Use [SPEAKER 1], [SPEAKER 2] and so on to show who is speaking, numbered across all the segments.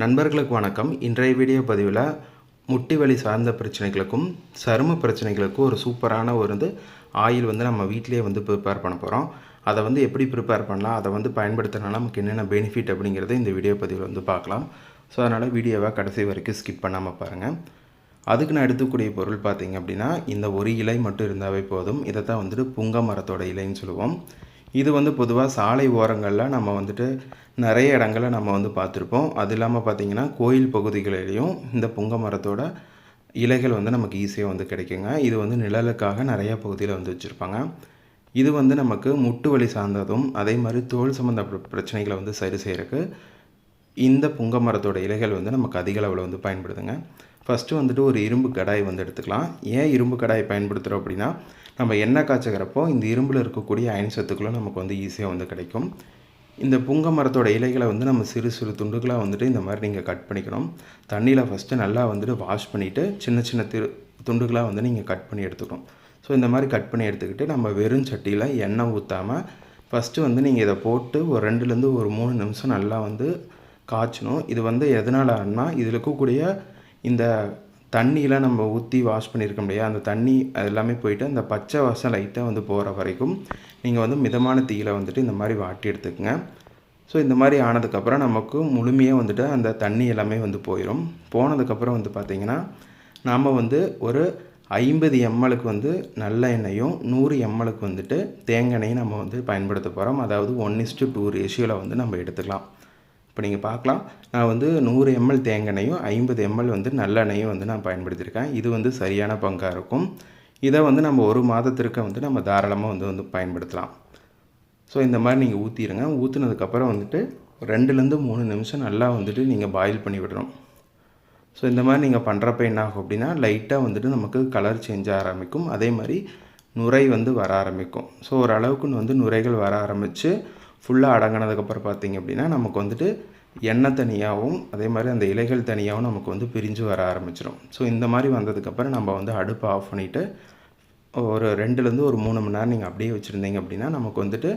[SPEAKER 1] நண்பர்களுக்கு வணக்கம். இன்றைய வீடியோ பதிவில் முட்டி வலி சார்ந்த பிரச்சனைகளுக்கும் சரும பிரச்சனைகளுக்கும் ஒரு சூப்பரான ஒரு வந்து ஆயில் வந்து நம்ம வீட்டிலே வந்து ப்ரிப்பேர் பண்ண போகிறோம் அதை வந்து எப்படி ப்ரிப்பேர் பண்ணலாம் அதை வந்து பயன்படுத்தினா நமக்கு என்னென்ன பெனிஃபிட் அப்படிங்கிறத இந்த வீடியோ பதிவில் வந்து பார்க்கலாம். ஸோ அதனால் வீடியோவை கடைசி வரைக்கும் ஸ்கிப் பண்ணாமல் பாருங்கள் அதுக்கு நான் எடுத்துக்கூடிய பொருள் பார்த்திங்க அப்படின்னா இந்த ஒரு இலை மட்டும் இருந்தாவே போதும். இதை தான் வந்துட்டு புங்க மரத்தோட இலைன்னு சொல்லுவோம். இது வந்து பொதுவாக சாலை ஓரங்களில் நம்ம வந்துட்டு நிறைய இடங்களில் நம்ம வந்து பார்த்துருப்போம். அது இல்லாமல் பார்த்தீங்கன்னா கோயில் பகுதிகளிலையும் இந்த புங்க மரத்தோட இலைகள் வந்து நமக்கு ஈஸியாக வந்து கிடைக்குங்க. இது வந்து நிழலுக்காக நிறையா பகுதியில் வந்து வச்சுருப்பாங்க. இது வந்து நமக்கு முட்டு வலி சார்ந்ததும் அதே மாதிரி தோல் சம்மந்த பிரச்சனைகளை வந்து சரி செய்கிறதுக்கு இந்த புங்க மரத்தோட இலைகள் வந்து நமக்கு அதிக அளவில் வந்து பயன்படுதுங்க. ஃபஸ்ட்டு வந்துட்டு ஒரு இரும்பு கடாய் வந்து எடுத்துக்கலாம். ஏன் இரும்பு கடாய் பயன்படுத்துகிறோம் அப்படின்னா நம்ம எண்ணெய் காய்ச்சுக்கிறப்போ இந்த இரும்பில் இருக்கக்கூடிய அயன் சத்துக்களும் நமக்கு வந்து ஈஸியாக வந்து கிடைக்கும். இந்த புங்க மரத்தோட இலைகளை வந்து நம்ம சிறு சிறு துண்டுகளாக வந்துட்டு இந்த மாதிரி நீங்கள் கட் பண்ணிக்கணும். தண்ணியில் ஃபஸ்ட்டு நல்லா வந்துட்டு வாஷ் பண்ணிவிட்டு சின்ன சின்ன திரு துண்டுகளாக வந்து நீங்கள் கட் பண்ணி எடுத்துக்கணும். ஸோ இந்த மாதிரி கட் பண்ணி எடுத்துக்கிட்டு நம்ம வெறும் சட்டியில் எண்ணெய் ஊற்றாமல் ஃபஸ்ட்டு வந்து நீங்கள் இதை போட்டு ஒரு ரெண்டுலேருந்து ஒரு மூணு நிமிஷம் நல்லா வந்து காய்ச்சணும். இது வந்து எதனாலன்னா இதில் இருக்கக்கூடிய இந்த தண்ணியெலாம் நம்ம ஊற்றி வாஷ் பண்ணியிருக்க முடியாது. அந்த தண்ணி எல்லாமே போயிட்டு அந்த பச்சை வாசம் லைட்டாக வந்து போகிற வரைக்கும் நீங்கள் வந்து மிதமான தீயில் வந்துட்டு இந்த மாதிரி வாட்டி எடுத்துக்கங்க. ஸோ இந்த மாதிரி ஆனதுக்கப்புறம் நமக்கு முழுமையாக வந்துட்டு அந்த தண்ணி எல்லாமே வந்து போயிடும் போனதுக்கப்புறம் வந்து பார்த்திங்கன்னா நாம் வந்து ஒரு ஐம்பது எம்எலுக்கு வந்து நல்ல எண்ணெயும் நூறு எம்எலுக்கு வந்துட்டு தேங்காய் எண்ணெயும் நம்ம வந்து பயன்படுத்த போகிறோம் அதாவது ஒன் இஸ்டு டூ ரேஷியோவில் வந்து நம்ம எடுத்துக்கலாம். இப்போ நீங்கள் பார்க்கலாம். நான் வந்து நூறு எம்எல் தேங்காய்னையும் ஐம்பது எம்எல் வந்து நல்லெண்ணையும் வந்து நான் பயன்படுத்தியிருக்கேன். இது வந்து சரியான பங்காக இருக்கும். இதை வந்து நம்ம ஒரு மாதத்திற்கு வந்து நம்ம தாராளமாக வந்து வந்து பயன்படுத்தலாம். ஸோ இந்த மாதிரி நீங்கள் ஊற்றிடுங்க ஊற்றுனதுக்கப்புறம் வந்துட்டு ரெண்டுலேருந்து மூணு நிமிஷம் நல்லா வந்துட்டு நீங்கள் பாயில் பண்ணி விடணும். ஸோ இந்த மாதிரி நீங்கள் பண்ணுறப்ப என்ன ஆகும் அப்படின்னா லைட்டாக வந்துட்டு நமக்கு கலர் சேஞ்ச் ஆரம்பிக்கும். அதே மாதிரி நுரை வந்து வர ஆரம்பிக்கும். ஸோ ஓரளவுக்கு வந்து நுரைகள் வர ஆரம்பித்து ஃபுல்லாக அடங்கினதுக்கப்புறம் பார்த்திங்க அப்படின்னா நமக்கு வந்துட்டு எண்ணெய் தனியாகவும் அதே மாதிரி அந்த இலைகள் தனியாகவும் நமக்கு வந்து பிரிஞ்சு வர ஆரம்பிச்சிடும் ஸோ இந்த மாதிரி வந்ததுக்கப்புறம் நம்ம வந்து அடுப்பை ஆஃப் பண்ணிவிட்டு ஒரு ரெண்டுலேருந்து ஒரு மூணு மணி நேரம் நீங்கள் அப்படியே வச்சுருந்தீங்க அப்படின்னா நமக்கு வந்துட்டு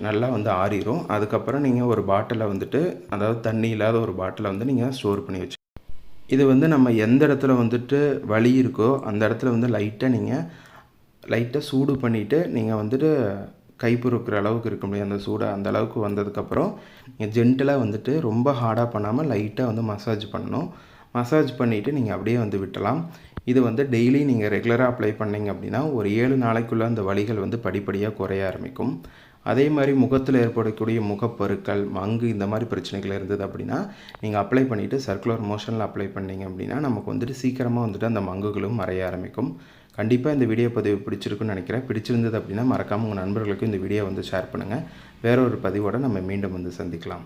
[SPEAKER 1] நல்லா வந்து ஆறிடும் அதுக்கப்புறம் நீங்கள் ஒரு பாட்டிலை வந்துட்டு அதாவது தண்ணி இல்லாத ஒரு பாட்டிலை வந்து நீங்கள் ஸ்டோர் பண்ணி வச்சு இது வந்து நம்ம எந்த இடத்துல வந்துட்டு வலி இருக்கோ அந்த இடத்துல வந்து லைட்டாக நீங்கள் லைட்டாக சூடு பண்ணிவிட்டு நீங்கள் வந்துட்டு கைப்புறுக்கிற அளவுக்கு இருக்க முடியும் அந்த சூடாக அந்த அளவுக்கு வந்ததுக்கப்புறம் நீங்கள் ஜென்டலாக வந்துட்டு ரொம்ப ஹார்டாக பண்ணாமல் லைட்டாக வந்து மசாஜ் பண்ணணும். மசாஜ் பண்ணிவிட்டு நீங்கள் அப்படியே வந்து விட்டலாம். இது வந்து டெய்லி நீங்கள் ரெகுலராக அப்ளை பண்ணிங்க அப்படின்னா ஒரு ஏழு நாளைக்குள்ளே அந்த வலிகள் வந்து படிப்படியாக குறைய ஆரம்பிக்கும். அதே மாதிரி முகத்தில் ஏற்படக்கூடிய முகப்பருக்கள் மங்கு இந்த மாதிரி பிரச்சனைகள் இருந்தது அப்படின்னா நீங்கள் அப்ளை பண்ணிவிட்டு சர்க்குலர் மோஷனில் அப்ளை பண்ணிங்க அப்படின்னா நமக்கு வந்துட்டு சீக்கிரமாக வந்துட்டு அந்த மங்குகளும் மறைய ஆரம்பிக்கும். கண்டிப்பாக இந்த வீடியோ பதிவு பிடிச்சிருக்குன்னு நினைக்கிறேன். பிடிச்சிருந்தது அப்படின்னா மறக்காமல் உங்கள் நண்பர்களுக்கும் இந்த வீடியோ வந்து ஷேர் பண்ணுங்கள் வேற ஒரு பதிவோடு நம்ம மீண்டும் வந்து சந்திக்கலாம்.